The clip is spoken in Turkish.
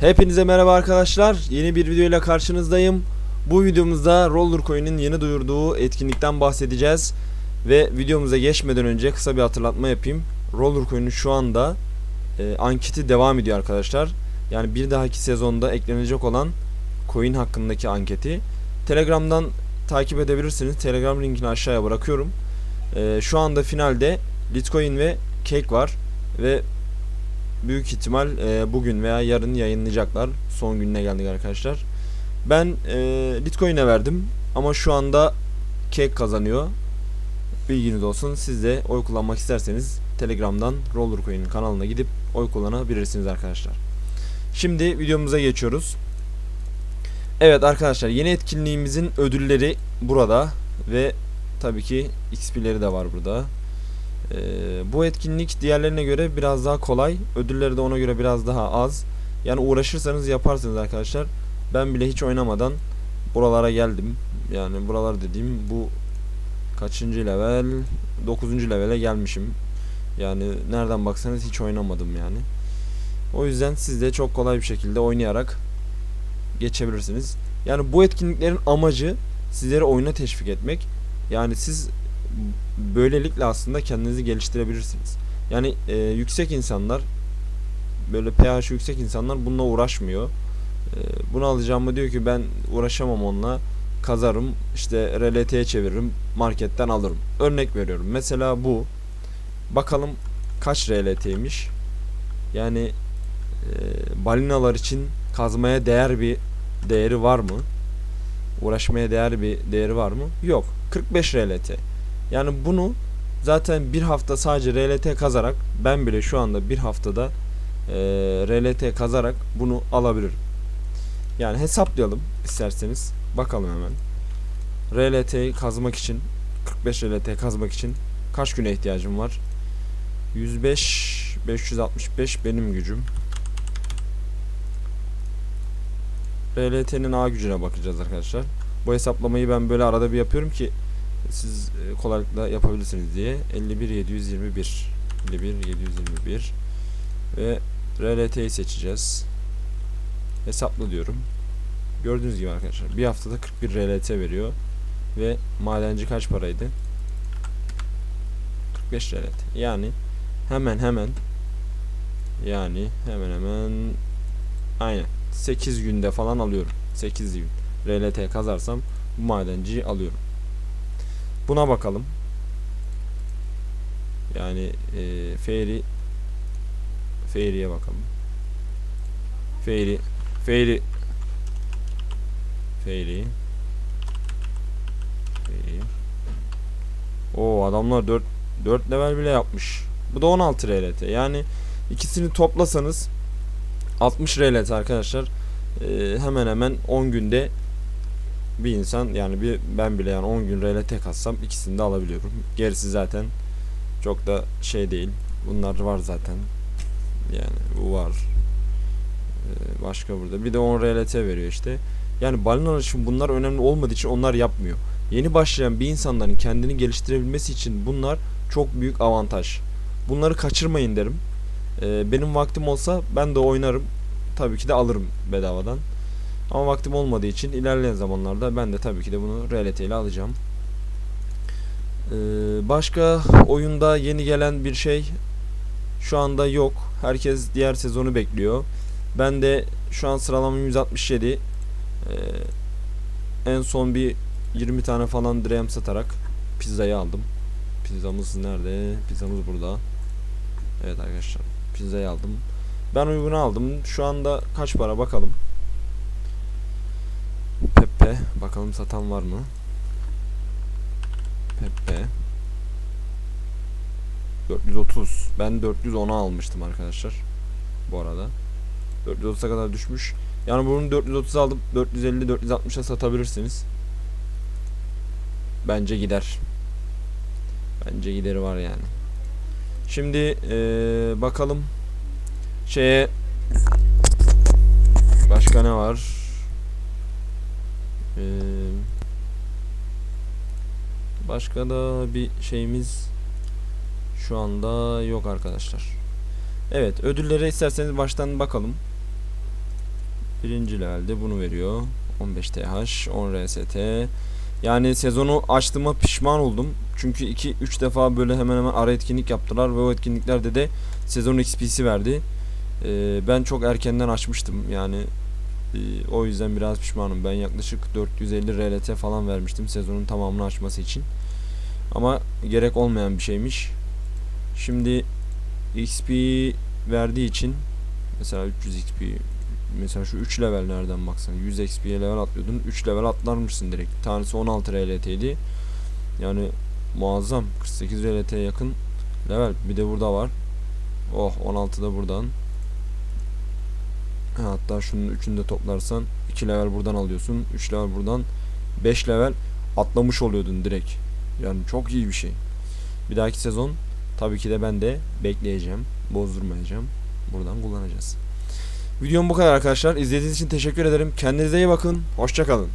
Hepinize merhaba arkadaşlar. Yeni bir video ile karşınızdayım. Bu videomuzda Roller Coin'in yeni duyurduğu etkinlikten bahsedeceğiz. Ve videomuza geçmeden önce kısa bir hatırlatma yapayım. Roller Coin'in şu anda e, anketi devam ediyor arkadaşlar. Yani bir dahaki sezonda eklenecek olan coin hakkındaki anketi. Telegram'dan takip edebilirsiniz. Telegram linkini aşağıya bırakıyorum. E, şu anda finalde Litecoin ve Cake var. Ve büyük ihtimal e, bugün veya yarın yayınlayacaklar. Son gününe geldik arkadaşlar. Ben e, Litecoin'e verdim ama şu anda Cake kazanıyor. Bilginiz olsun. Siz de oy kullanmak isterseniz Telegram'dan Rollercoin'in kanalına gidip oy kullanabilirsiniz arkadaşlar. Şimdi videomuza geçiyoruz. Evet arkadaşlar yeni etkinliğimizin ödülleri burada ve tabii ki XP'leri de var burada. Ee, bu etkinlik diğerlerine göre biraz daha kolay. Ödülleri de ona göre biraz daha az. Yani uğraşırsanız yaparsınız arkadaşlar. Ben bile hiç oynamadan buralara geldim. Yani buralar dediğim bu kaçıncı level? 9. levele gelmişim. Yani nereden baksanız hiç oynamadım yani. O yüzden siz de çok kolay bir şekilde oynayarak geçebilirsiniz. Yani bu etkinliklerin amacı sizleri oyuna teşvik etmek. Yani siz böylelikle aslında kendinizi geliştirebilirsiniz. Yani e, yüksek insanlar böyle pH yüksek insanlar bununla uğraşmıyor. E, bunu alacağımı diyor ki ben uğraşamam onunla kazarım işte RLT'ye çeviririm marketten alırım. Örnek veriyorum. Mesela bu bakalım kaç RLT'ymiş. Yani e, balinalar için kazmaya değer bir değeri var mı? Uğraşmaya değer bir değeri var mı? Yok. 45 RLT. Yani bunu zaten bir hafta sadece RLT kazarak ben bile şu anda bir haftada e, RLT kazarak bunu alabilirim. Yani hesaplayalım isterseniz. Bakalım hemen. RLT'yi kazmak için 45 RLT kazmak için kaç güne ihtiyacım var? 105 565 benim gücüm. RLT'nin A gücüne bakacağız arkadaşlar. Bu hesaplamayı ben böyle arada bir yapıyorum ki siz e, kolaylıkla yapabilirsiniz diye 51 721 51 721 ve RLT'yi seçeceğiz. Hesapla diyorum. Gördüğünüz gibi arkadaşlar bir haftada 41 RLT veriyor ve madenci kaç paraydı? 45 RLT. Yani hemen hemen yani hemen hemen aynen 8 günde falan alıyorum. 8 gün RLT kazarsam bu madenciyi alıyorum. Buna bakalım. Yani e, Fairy Fairy'e bakalım. Fairy Fairy Fairy Fairy O adamlar 4 4 level bile yapmış. Bu da 16 RLT. Yani ikisini toplasanız 60 RLT arkadaşlar. E, hemen hemen 10 günde bir insan yani bir ben bile yani 10 gün RLT katsam ikisini de alabiliyorum. Gerisi zaten çok da şey değil. Bunlar var zaten. Yani bu var. Ee, başka burada. Bir de 10 RLT veriyor işte. Yani balinalar için bunlar önemli olmadığı için onlar yapmıyor. Yeni başlayan bir insanların kendini geliştirebilmesi için bunlar çok büyük avantaj. Bunları kaçırmayın derim. Ee, benim vaktim olsa ben de oynarım. Tabii ki de alırım bedavadan. Ama vaktim olmadığı için ilerleyen zamanlarda ben de tabii ki de bunu RLT alacağım. Ee, başka oyunda yeni gelen bir şey şu anda yok. Herkes diğer sezonu bekliyor. Ben de şu an sıralamam 167. Ee, en son bir 20 tane falan dirhem satarak pizzayı aldım. Pizzamız nerede? Pizzamız burada. Evet arkadaşlar pizzayı aldım. Ben uygun aldım. Şu anda kaç para bakalım. Pepe. Bakalım satan var mı? Pepe. 430. Ben 410'a almıştım arkadaşlar. Bu arada. 430'a kadar düşmüş. Yani bunu 430 alıp 450-460'a satabilirsiniz. Bence gider. Bence gideri var yani. Şimdi ee, bakalım şeye başka ne var? Başka da bir şeyimiz şu anda yok arkadaşlar. Evet ödüllere isterseniz baştan bakalım. Birinci levelde bunu veriyor. 15 TH, 10 RST. Yani sezonu açtığıma pişman oldum. Çünkü 2-3 defa böyle hemen hemen ara etkinlik yaptılar ve o etkinliklerde de sezon XP'si verdi. Ee, ben çok erkenden açmıştım yani e, o yüzden biraz pişmanım. Ben yaklaşık 450 RLT falan vermiştim sezonun tamamını açması için. Ama gerek olmayan bir şeymiş. Şimdi XP verdiği için mesela 300 XP mesela şu 3 level nereden baksan 100 XP'ye level atlıyordun 3 level atlarmışsın direkt. Tanesi 16 RLT'ydi. Yani muazzam 48 RLT'ye yakın level bir de burada var. Oh 16 da buradan. Ha, Hatta şunun üçünü de toplarsan 2 level buradan alıyorsun. 3 level buradan 5 level atlamış oluyordun direkt. Yani çok iyi bir şey. Bir dahaki sezon tabii ki de ben de bekleyeceğim. Bozdurmayacağım. Buradan kullanacağız. Videom bu kadar arkadaşlar. İzlediğiniz için teşekkür ederim. Kendinize iyi bakın. Hoşçakalın.